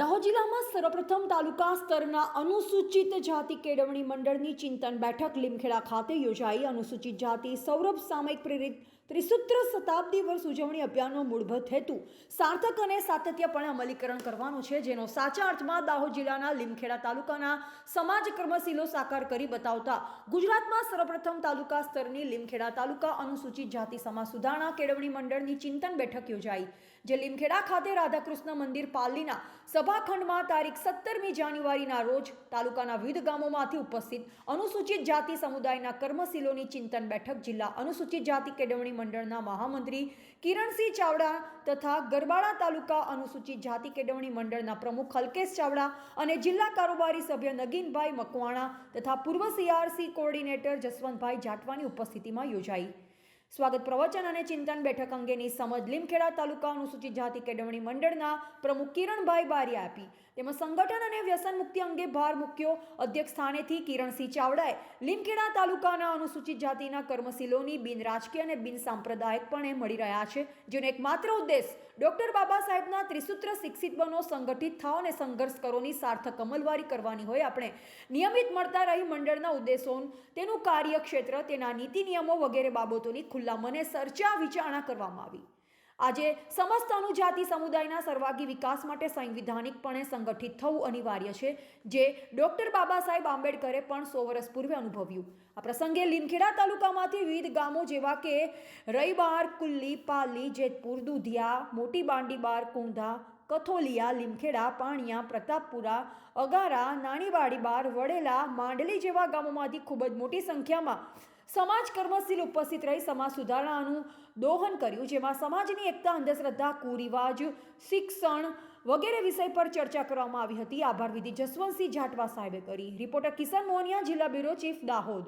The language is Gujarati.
દાહોદ જિલ્લામાં સર્વપ્રથમ તાલુકા સ્તરના અનુસૂચિત જાતિ કેળવણી મંડળની ચિંતન બેઠક લીમખેડા ખાતે યોજાઈ. અનુસૂચિત જાતિ સૌરભ સામયિક પ્રેરિત ત્રિસૂત્ર શતાબ્દી વર્ષ ઉજવણી અભિયાનનો મૂળભૂત હેતુ. સાર્થક અને સાતત્યપણે અમલીકરણ કરવાનો છે, જેનો સાચા અર્થમાં દાહોદ જિલ્લાના લીમખેડા તાલુકાના સમાજ કર્મશીલો સાકાર કરી બતાવતા. ગુજરાતમાં સર્વપ્રથમ તાલુકા સ્તરની લીમખેડા તાલુકા અનુસૂચિત જાતિ સમાજ સુધારણા કેળવણી મંડળની ચિંતન બેઠક યોજાઈ. જે લીમખેડા ખાતે રાધાકૃષ્ણ મંદિર પાલીના સભાખંડમાં તારીખ સત્તરમી જાન્યુઆરીના રોજ તાલુકાના વિવિધ ગામોમાંથી ઉપસ્થિત અનુસૂચિત જાતિ સમુદાયના કર્મશીલોની ચિંતન બેઠક જિલ્લા અનુસૂચિત જાતિ કેળવણી મંડળના મહામંત્રી કિરણસિંહ ચાવડા તથા ગરબાડા તાલુકા અનુસૂચિત જાતિ કેળવણી મંડળના પ્રમુખ હલકેશ ચાવડા અને જિલ્લા કારોબારી સભ્ય નગીનભાઈ મકવાણા તથા પૂર્વ સીઆરસી કોઓર્ડિનેટર જસવંતભાઈ જાટવાની ઉપસ્થિતિમાં યોજાઈ. સ્વાગત પ્રવચન અને ચિંતન બેઠક અંગેની સમજ લીમખેડા તાલુકા અનુસૂચિત જાતિ કેળવણી મંડળના પ્રમુખ કિરણભાઈ બારી આપી. તેમજ સંગઠન અને વ્યસન મુક્તિ અંગે ભાર મૂક્યો. અધ્યક્ષ સ્થાનેથી કિરણસિંહ ચાવડાએ લીમખેડા તાલુકાના અનુસૂચિત જાતિના કર્મશીલોની બિન રાજકીય અને બિન સાંપ્રદાયિકપણે મળી રહ્યા છે, જેનો એકમાત્ર ઉદ્દેશ ડોક્ટર બાબા સાહેબના ત્રિસૂત્ર શિક્ષિત બનો, સંગઠિત થાઓ અને સંઘર્ષ કરોની સાર્થક અમલવારી કરવાની હોય આપણે નિયમિત મળતા રહી મંડળના ઉદ્દેશો તેનું કાર્યક્ષેત્ર, તેના નીતિ નિયમો વગેરે બાબતોની ખુલ્લા મને ચર્ચા વિચારણા કરવામાં આવી. આજે સમસ્ત અનુજાતિ સમુદાયના સર્વાગી વિકાસ માટે સંવિધાનિકપણે સંગઠિત થવું અનિવાર્ય છે, જે ડૉક્ટર બાબા સાહેબ આંબેડકરે પણ સો વર્ષ પૂર્વે અનુભવ્યું. આ પ્રસંગે લીમખેડા તાલુકામાંથી વિવિધ ગામો જેવા કે રઈબાર, કુલ્લી, પાલી, જેતપુર, દુધિયા, મોટી બાંડીબાર કુંધા, કથોલિયા, લીમખેડા, પાણિયા, પ્રતાપપુરા, અગારા નાનીવાડીબાર વડેલા, માંડલી જેવા ગામોમાંથી ખૂબ જ મોટી સંખ્યામાં સમાજ કર્મશીલ ઉપસ્થિત રહી સમાજ સુધારણાનું દોહન કર્યું, જેમાં સમાજની એકતા, અંધશ્રદ્ધા, કુરિવાજ, શિક્ષણ વગેરે વિષય પર ચર્ચા કરવામાં આવી હતી. આભાર વિધિ જસવંતસિંહ જાટવા સાહેબે કરી. રિપોર્ટર કિશન મોહનિયા, જિલ્લા બ્યુરો ચીફ દાહોદ.